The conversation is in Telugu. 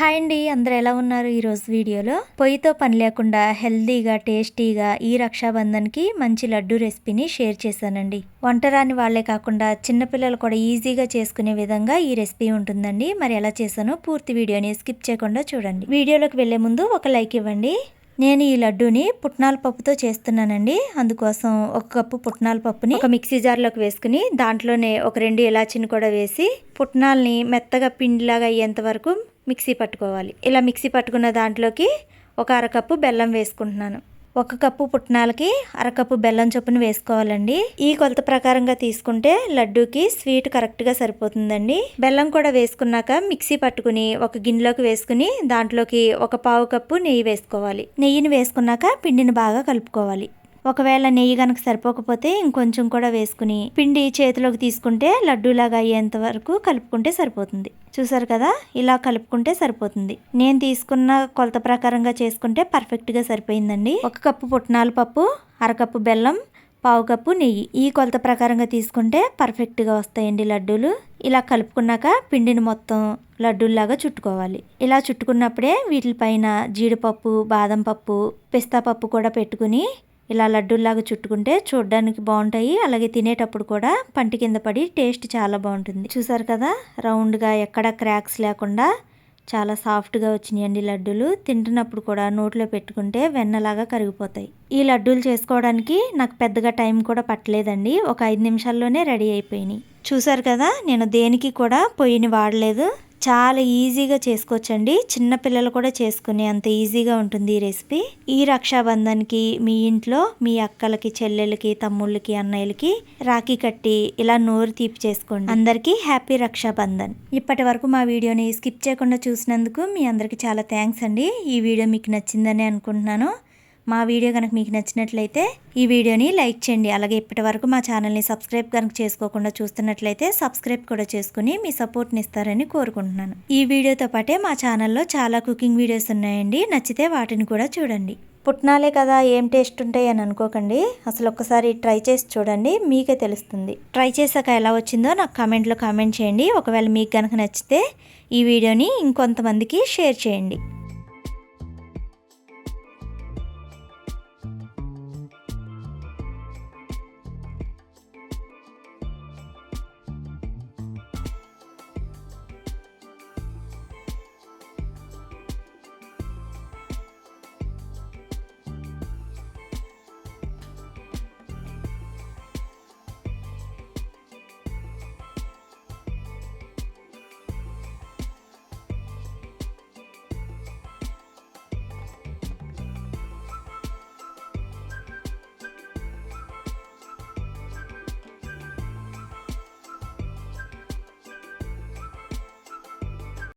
హాయ్ అండి అందరు ఎలా ఉన్నారు ఈరోజు వీడియోలో? పొయ్యితో పని లేకుండా హెల్దీగా టేస్టీగా ఈ రక్షాబంధన్కి మంచి లడ్డు రెసిపీని షేర్ చేశానండి. వంట రాని వాళ్ళే కాకుండా చిన్నపిల్లలు కూడా ఈజీగా చేసుకునే విధంగా ఈ రెసిపీ ఉంటుందండి. మరి ఎలా చేశానో పూర్తి వీడియోని స్కిప్ చేయకుండా చూడండి. వీడియోలోకి వెళ్ళే ముందు ఒక లైక్ ఇవ్వండి. నేను ఈ లడ్డూని పుట్నాల పప్పుతో చేస్తున్నానండి. అందుకోసం ఒక కప్పు పుట్నాల పప్పుని ఒక మిక్సీ జార్లోకి వేసుకుని దాంట్లోనే ఒక రెండు ఇలాచిని కూడా వేసి పుట్నాల్ని మెత్తగా పిండిలాగా అయ్యేంత వరకు మిక్సీ పట్టుకోవాలి. ఇలా మిక్సీ పట్టుకున్న దాంట్లోకి ఒక అరకప్పు బెల్లం వేసుకుంటున్నాను. ఒక కప్పు పుట్నాలకి అరకప్పు బెల్లం చొప్పున వేసుకోవాలండి. ఈ కొలత ప్రకారంగా తీసుకుంటే లడ్డూకి స్వీట్ కరెక్ట్గా సరిపోతుందండి. బెల్లం కూడా వేసుకున్నాక మిక్సీ పట్టుకుని ఒక గిన్నెలోకి వేసుకుని దాంట్లోకి ఒక పావు కప్పు నెయ్యి వేసుకోవాలి. నెయ్యిని వేసుకున్నాక పిండిని బాగా కలుపుకోవాలి. ఒకవేళ నెయ్యి కనుక సరిపోకపోతే ఇంకొంచెం కూడా వేసుకుని పిండి చేతిలోకి తీసుకుంటే లడ్డూలాగా అయ్యేంత వరకు కలుపుకుంటే సరిపోతుంది. చూసారు కదా? ఇలా కలుపుకుంటే సరిపోతుంది. నేను తీసుకున్న కొలత ప్రకారంగా చేసుకుంటే పర్ఫెక్ట్గా సరిపోయిందండి. ఒక కప్పు పుట్నాల పప్పు అరకప్పు బెల్లం పావు కప్పు నెయ్యి. ఈ కొలత ప్రకారంగా తీసుకుంటే పర్ఫెక్ట్గా వస్తాయండి లడ్డూలు. ఇలా కలుపుకున్నాక పిండిని మొత్తం లడ్డూల్లాగా చుట్టుకోవాలి. ఇలా చుట్టుకున్నప్పుడే వీటిపైన జీడిపప్పు బాదం పప్పు పిస్తా పప్పు కూడా పెట్టుకుని ఇలా లడ్డూల్లాగా చుట్టుకుంటే చూడడానికి బాగుంటాయి. అలాగే తినేటప్పుడు కూడా పంటి కింద పడి టేస్ట్ చాలా బాగుంటుంది. చూసారు కదా రౌండ్గా ఎక్కడ క్రాక్స్ లేకుండా చాలా సాఫ్ట్గా వచ్చినాయండి లడ్డూలు. తింటున్నప్పుడు కూడా నోట్లో పెట్టుకుంటే వెన్నలాగా కరిగిపోతాయి. ఈ లడ్డూలు చేసుకోవడానికి నాకు పెద్దగా టైం కూడా పట్టలేదండి. ఒక ఐదు నిమిషాల్లోనే రెడీ అయిపోయినాయి. చూసారు కదా నేను దేనికి కూడా పొయ్యిని వాడలేదు. చాలా ఈజీగా చేసుకోవచ్చండి. చిన్నపిల్లలు కూడా చేసుకునే అంత ఈజీగా ఉంటుంది ఈ రెసిపీ. ఈ రక్షాబంధన్కి మీ ఇంట్లో మీ అక్కలకి చెల్లెలకి తమ్ముళ్ళకి అన్నయ్యలకి రాఖీ కట్టి ఇలా నోరు తీపి చేసుకోండి. అందరికీ హ్యాపీ రక్షాబంధన్. ఇప్పటి వరకు మా వీడియోని స్కిప్ చేయకుండా చూసినందుకు మీ అందరికీ చాలా థ్యాంక్స్ అండి. ఈ వీడియో మీకు నచ్చిందని అనుకుంటున్నాను. మా వీడియో కనుక మీకు నచ్చినట్లయితే ఈ వీడియోని లైక్ చేయండి. అలాగే ఇప్పటి వరకు మా ఛానల్ని సబ్స్క్రైబ్ కనుక చేసుకోకుండా చూస్తున్నట్లయితే సబ్స్క్రైబ్ కూడా చేసుకుని మీ సపోర్ట్ని ఇస్తారని కోరుకుంటున్నాను. ఈ వీడియోతో పాటే మా ఛానల్లో చాలా కుకింగ్ వీడియోస్ ఉన్నాయండి. నచ్చితే వాటిని కూడా చూడండి. పుట్నాలే కదా ఏం టేస్ట్ ఉంటాయి అని అనుకోకండి. అసలు ఒక్కసారి ట్రై చేసి చూడండి మీకే తెలుస్తుంది. ట్రై చేశాక ఎలా వచ్చిందో నాకు కామెంట్లో కామెంట్ చేయండి. ఒకవేళ మీకు కనుక నచ్చితే ఈ వీడియోని ఇంకొంతమందికి షేర్ చేయండి.